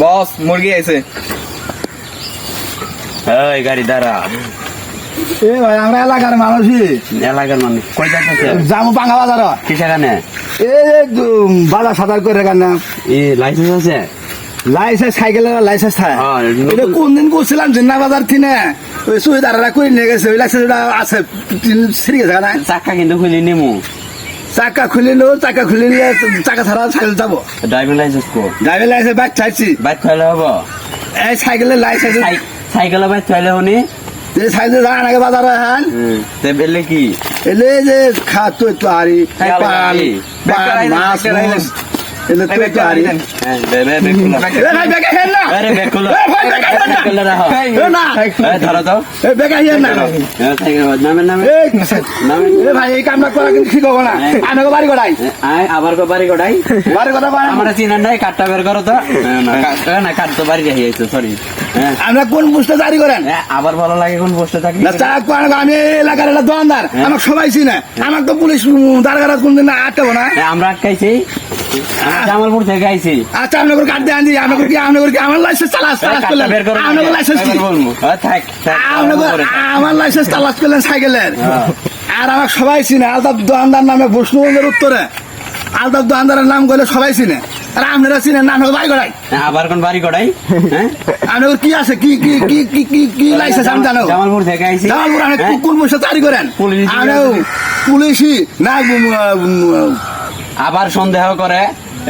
বস মুরগি আছে এই গাড়ি দাঁড়া। এ ভাই আমরা এলাকার মানুষই এলাকার মানুষ। কই যাচ্ছে যাব পাঙ্গা বাজার। কিসে কানে এই বাজার সাদার করে কেন ই লাইসেন্স আছে? লাইসেন্স সাইকেলের লাইসেন্স থাকে এটা কোন দিন করছিলাম জিন্না বাজার কিনে ওই সুবিধারা করে নিয়ে গেছে ওই লাইসেন্সটা আছে ছিঁড়ে গেছে না চাক্কা কিন্তু খুলি নিমু। চাকা খুলে নো চাকা খুলে নিলে চাকা ছাড়া সাইকেল যাব। ড্রাইভিং লাইসেন্স কো? ড্রাইভিং লাইসেন্স বাইক চাইছি। বাইক চাইলে হব? এই সাইকেলের লাইসেন্স সাইকেল বাইক চাইলে হনি? যে সাইকেল যান আগে বাজারে হ্যাঁ তে বেলে কি? এলে যে খাতো তো আরি পান মাছ। আবার বাড়ি গোড়াই। বাড়ি কথা আমরা চিনেন নাই কাটটা বের করো তো। না কাট- এ, না কাট তো বাড়ি রেখে সরি হ্যাঁ আমরা কোন বুঝতে জারি করেন? আবার ভালো লাগে কোন পোস্টে থাকি আমি এলাকার একটা দোকানদার। আমার সবাই চিনে। আমার তো পুলিশ দারগারা কোনদিন না আটকাবো না। আমরা আটকাইছি। জামালপুর থেকে আইছি। আচ্ছা আপনাকে কাট দিয়ে আনছি। আপনাকে কি আপনাকে কি আমার লাইসেন্স তালাশ তালাশ করলেন? বের লাইসেন্স কি? বলব। এ, থাক থাক আপনাকে আমার লাইসেন্স তালাশ করলেন সাইকেলের? আর আমার সবাই চিনে আলতাফ দোকানদার নামে উত্তরে। আলতাফ নাম করলে সবাই চিনে। আর আপনারা চিনেন না বাড়ি এ, আবার কোন বাড়ি গোড়াই হ্যাঁ? আপনাদের কি আছে? কি কি কি কি কি কি লাইসেন্স আমি জানো? জামালপুর থেকে আইছি। জামালপুর আপনি হ্যাঁ? কোন বসে চারি করেন। পুলিশ পুলিশই না আবার সন্দেহ করে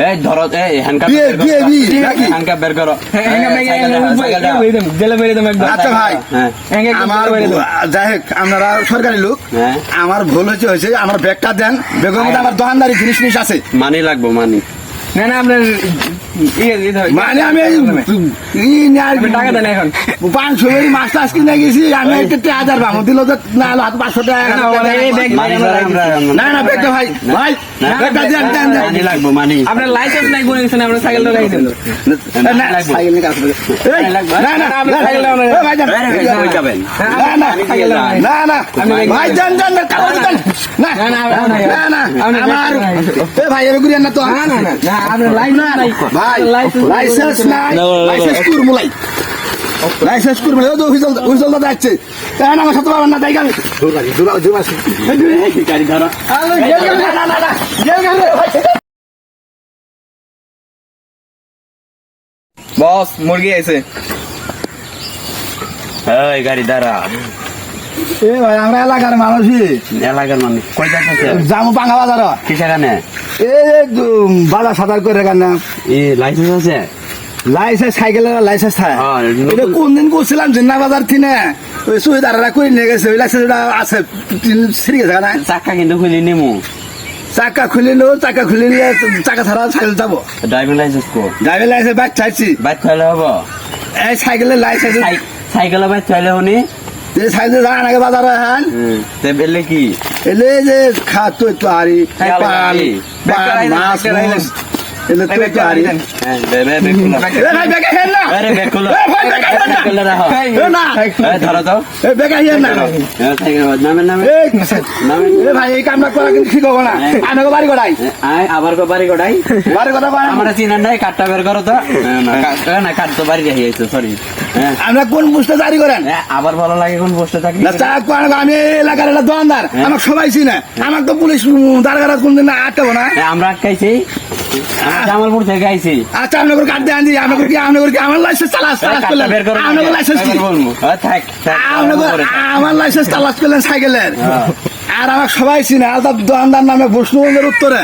এই ধরো এই হ্যান্ডকাপ? হ্যান্ডকাপ বের করো। আচ্ছা ভাই হ্যাঁ। আমার যাই হোক আপনারা সরকারি লোক। হ্যাঁ। আমার ভুল হয়েছে হয়েছে আমার ব্যাগটা দেন। বেগম আমার দোকানদারি জিনিস মিনিস আছে। মানি লাগবো মানি। না না আপনার ইয়ে মানে আমি টাকা দেন এখন পাঁচশো মাছ টাছ কিনে গেছি আমি একটা হাজার পাবো দিল তো না হলে হাত পাঁচশো টাকা না, মানি না না ভাই ভাই মানি মানি আপনার লাইসেন্স নাই কোন কিছু না আপনার সাইকেল তো গাইছেন না, মানি। না, না, না, না, ভাই? না, আমার- ভাই, তো। আপনার লাইসেন্স নাই। ভাই, লাইসেন্স নাই। লাইসেন্স নাই, না, না, না, লাইসেন্স কুরমুলাই। লাইসেন্স কুরমুলাই, ও তো হুইজল হুইজল দাদা যাচ্ছে তাই না আমার সাথে পাবেন না তাই গাড়ি দূর দূর দূর আসি গাড়ি ধরো। না না না না জেল গাড়ি বস মুরগি আছে এই গাড়ি দাঁড়া। এ ভাই আমরা এলাকার মানুষই এলাকার মানুষ। যাচ্ছে যাব পাঙ্গা বাজার কিসে কানে বাজার সাদার করে কেন লাইসেন্স আছে? লাইসেন্স সাইকেলের লাইসেন্স থাকে এটা কোন দিন করছিলাম জিন্না বাজার কিনে ওই সুবিধারা করে নিয়ে গেছে ওই লাইসেন্সটা আছে ছিঁড়ে গেছে না চাক্কা কিন্তু খুলি নিমু। চাকা খুলে নো চাকা খুলে নিয়ে চাকা ছাড়া সাইকেল যাব। ড্রাইভিং লাইসেন্স কো? ড্রাইভিং লাইসেন্স বাইক চাইছি। বাইক থাইলে হব? এই সাইকেলের লাইসেন্স সাইকেল বাইক থাইলে হনি যে সাইকেল যান আগে বাজারে হ্যাঁ? তে বেলে কি? এলে যে খাতো তো আরি। পান মাছ হ্যাঁ। বাড়ি গড়াই। আবার বাড়ি কথা আমরা চিনেন নাই কাটটা বের করো তো। না। কাট- এ, না কাট তো বাড়ি রেখে সরি হ্যাঁ। আমরা কোন বুঝতে জারি করেন? আবার ভালো লাগে কোন পোস্টে থাকি? না আমি এলাকার একটা দোকানদার। আমার সবাই চিনে। আমার তো পুলিশ দারগারা কোনদিন না আটকাবো না। আমরা আটকাইছি। জামালপুর থেকে আইছি। আচ্ছা আপনাকে কাট দিয়ে আনছি। আপনাকে কি আপনাকে কি আমার লাইসেন্স তালাশ তালাশ করলেন? আপনাকে লাইসেন্স কি? বলব। থাক থাক আমার লাইসেন্স তালাশ করলেন সাইকেলের। আর আমার সবাই চিনে আলতাফ দোকানদার নামে বৈষ্ণবের উত্তরে।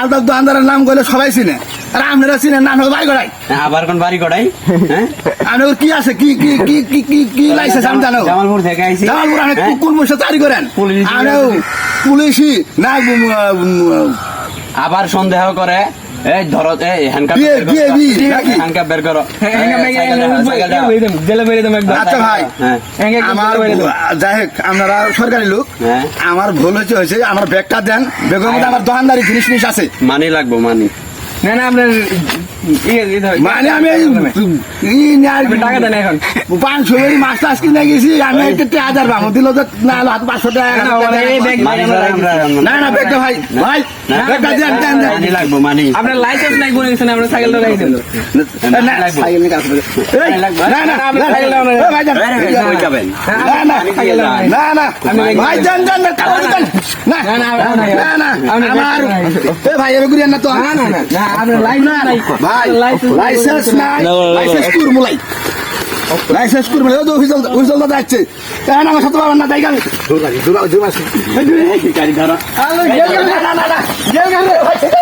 আলতাফ দোকানদারের নাম করলে সবাই চিনে। আর আপনারা চিনেন না বাড়ি এ, আবার কোন বাড়ি গোড়াই হ্যাঁ? আপনাকে কি আছে? কি কি কি কি কি কি লাইসেন্স আমি জানো? জামালপুর থেকে আইছি। জামালপুর আপনি হ্যাঁ? কোন বসে চারি করেন। পুলিশ পুলিশই না আবার সন্দেহ করে এই ধরো এই হ্যান্ডকাপ বিয়ে, বিয়ে, বিয়ে, হ্যান্ডকাপ বের করো। জেলে বেরিয়ে দেবো একদম। আচ্ছা ভাই হ্যাঁ। আমার যাই হোক আপনারা সরকারি লোক। হ্যাঁ। আমার ভুল হয়েছে হয়েছে আমার ব্যাগটা দেন। বেগম আমার দোকানদারি জিনিস আছে। মানি লাগবো মানি। না না আপনার। মানে আমি টাকা দেন এখন পাঁচশো মাছ টাছ কিনে গেছি আমি একটা হাজার বামো দিল তো না হলে হাত পাঁচশো টাকা না, মানে মানি না না বেগটা ভাই ভাই মানি মানি আপনার লাইসেন্স নাই গেছেন করে। এই, লাগবে। না, না, আপনি না, সাইকেল লাগানো- এই, ভাই যান। কই যাবেন না, না, সাইকেল লাগাই না, না, ভাই যান, যান, না, কাগজ দেন। না, না, না, না, না, না, আপনি আমার- ভাই, এর ঘুরিয়ে না তো। না না না না আপনার লাইসেন্স নাই ভাই, লাইসেন্স লাইসেন্স নাই, লাইসেন্স কুরমুলাই। লাইসেন্স কুরমুলাই, ও তো হুইসেল হুইসেল দাদা যাচ্ছে এখন আমার সাথে পাবেন না তাই গান গাড়ি ধরো না না না না জেল ভাই